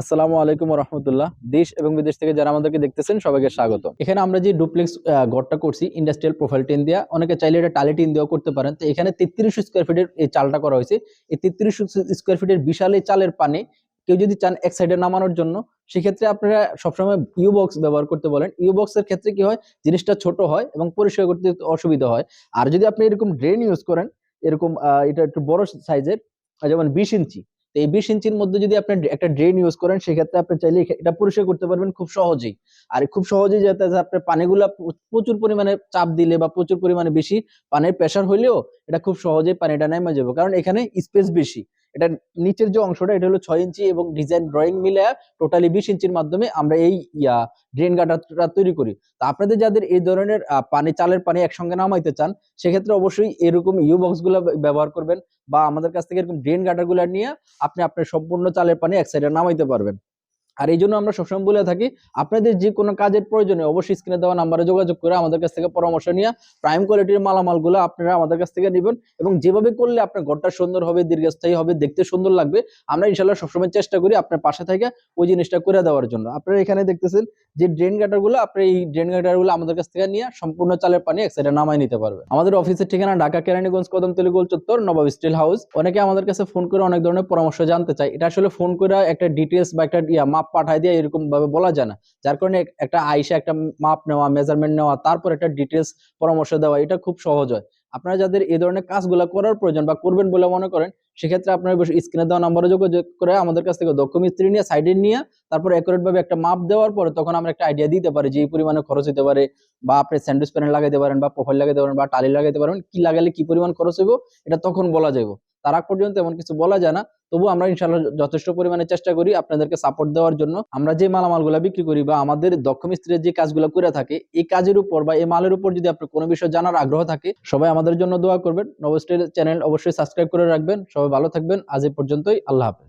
আসসালামু আলাইকুম রহমতুল্লাহ দেশ এবং বিদেশ থেকে যারা আমাদেরকে দেখতেছেন, সবাইকে স্বাগত এখানে আমরা যে ডুপ্লেক্স ঘরটা করছি ইন্ডাস্ট্রিয়াল প্রোফাইল টিন দিয়া অনেকে চাইলে এটা টালি টিন দিয়েও করতে পারেন। তো এখানে তেত্রিশ স্কোয়ার ফিটের এই চালটা করা হয়েছে। এই তেত্রিশ স্কোয়ার ফিটের বিশাল এই চালের পানে কেউ যদি চান এক সাইডে নামানোর জন্য, সেক্ষেত্রে আপনারা সবসময় ইউ বক্স ব্যবহার করতে বলেন। ইউ বক্সের ক্ষেত্রে কি হয়? জিনিসটা ছোট হয় এবং পরিষ্কার করতে অসুবিধা হয়। আর যদি আপনি এরকম ড্রেন ইউজ করেন, এরকম এটা একটু বড় সাইজের যেমন বিশ ইঞ্চি তো এই বিশ ইঞ্চির মধ্যে যদি আপনি একটা ড্রেন ইউজ করেন, সেক্ষেত্রে আপনি চাইলে এটা পরিষ্কার করতে পারবেন খুব সহজেই। আর খুব সহজেই যাতে আপনার পানিগুলা প্রচুর পরিমাণে চাপ দিলে বা প্রচুর পরিমাণে বেশি পানির প্রেশার হইলেও এটা খুব সহজেই পানিটা নেমে যাবে। কারণ এখানে স্পেস বেশি। এটা নিচের যে অংশটা, এটা হলো ছয় ইঞ্চি এবং ডিজাইন ড্রয়িং মিলে টোটালি বিশ ইঞ্চির মাধ্যমে আমরা এই ড্রেন গার্ডারটা তৈরি করি। তো আপনাদের যাদের এই ধরনের পানি, চালের পানি একসঙ্গে নামাইতে চান, সেক্ষেত্রে অবশ্যই এরকম ইউ বক্সগুলা ব্যবহার করবেন বা আমাদের কাছ থেকে এরকম ড্রেন গার্ডারগুলো গুলা নিয়ে আপনি আপনার সম্পূর্ণ চালের পানি এক সাইডে নামাইতে পারবেন। আর এই জন্য আমরা সবসময় বলে থাকি, আপনাদের যে কোনো কাজের প্রয়োজনে অবশ্যই স্ক্রিনে দেওয়া নাম্বারে যোগাযোগ করে আমাদের কাছ থেকে পরামর্শ নিয়ে প্রাইম কোয়ালিটির মালামালগুলো আপনারা আমাদের কাছ থেকে নেবেন এবং যেভাবে করলে আপনার ঘরটা সুন্দর হবে, দীর্ঘস্থায়ী হবে, দেখতে সুন্দর লাগবে, আমরা ইনশাল্লাহ সবসময় চেষ্টা করি আপনার পাশে থেকে ওই জিনিসটা করে দেওয়ার জন্য। আপনারা এখানে দেখতেছেন যে ড্রেন গাটারগুলো আপনি এই ড্রেন গাটারগুলো আমাদের কাছ থেকে নিয়ে সম্পূর্ণ চালের পানি এক সাইডে নিতে পারবে আমাদের অফিসের ঠিকানা ঢাকা কেরানীগঞ্জ কদমতলী গোল চত্বর, নবাব স্টিল হাউস। অনেকে আমাদের কাছে ফোন করে অনেক ধরনের পরামর্শ জানতে চায়। এটা আসলে ফোন করে একটা ডিটেলস বা একটা ইয়া মাপ পাঠায় দিয়ে এরকম ভাবে বলা যায় না। যার কারণে একটা আইসা একটা মাপ নেওয়া মেজারমেন্ট নেওয়া, তারপর একটা ডিটেলস পরামর্শ দেওয়া, এটা খুব সহজ হয়। আপনারা যাদের এই ধরনের কাজগুলো করার প্রয়োজন বা করবেন বলে মনে করেন, সেক্ষেত্রে আপনারা স্ক্রিনে দেওয়া নম্বরে যোগাযোগ করে আমাদের কাছ থেকে দক্ষ মিস্ত্রি নিয়ে সাইডে নিয়ে, তারপর ভাবে একটা মাপ দেওয়ার পরে তখন আমরা একটা আইডিয়া দিতে পারি যে এই পরিমাণে খরচ হতে পারে বা আপনি স্যান্ডউইচ প্যানেল লাগাইতে পারেন বা প্রোফাইল লাগাইতে পারেন বা টালি লাগাইতে পারেন, কি লাগালে কি পরিমাণ খরচ হইব, এটা তখন বলা যাইব। তার আগ পর্যন্ত এমন কিছু বলা যায় না। তবু আমরা ইনশাল্লাহ যথেষ্ট পরিমাণে চেষ্টা করি আপনাদেরকে সাপোর্ট দেওয়ার জন্য। আমরা যে মালামালগুলো বিক্রি করি বা আমাদের দক্ষ মিস্ত্রির যে কাজগুলো করে থাকে, এই কাজের উপর বা এই মালের উপর যদি আপনার কোনো বিষয় জানার আগ্রহ থাকে, সবাই আমাদের জন্য দোয়া করবেন। নবস্টের চ্যানেল অবশ্যই সাবস্ক্রাইব করে রাখবেন। সবাই ভালো থাকবেন। আজ এ পর্যন্তই। আল্লাহ হাফেজ।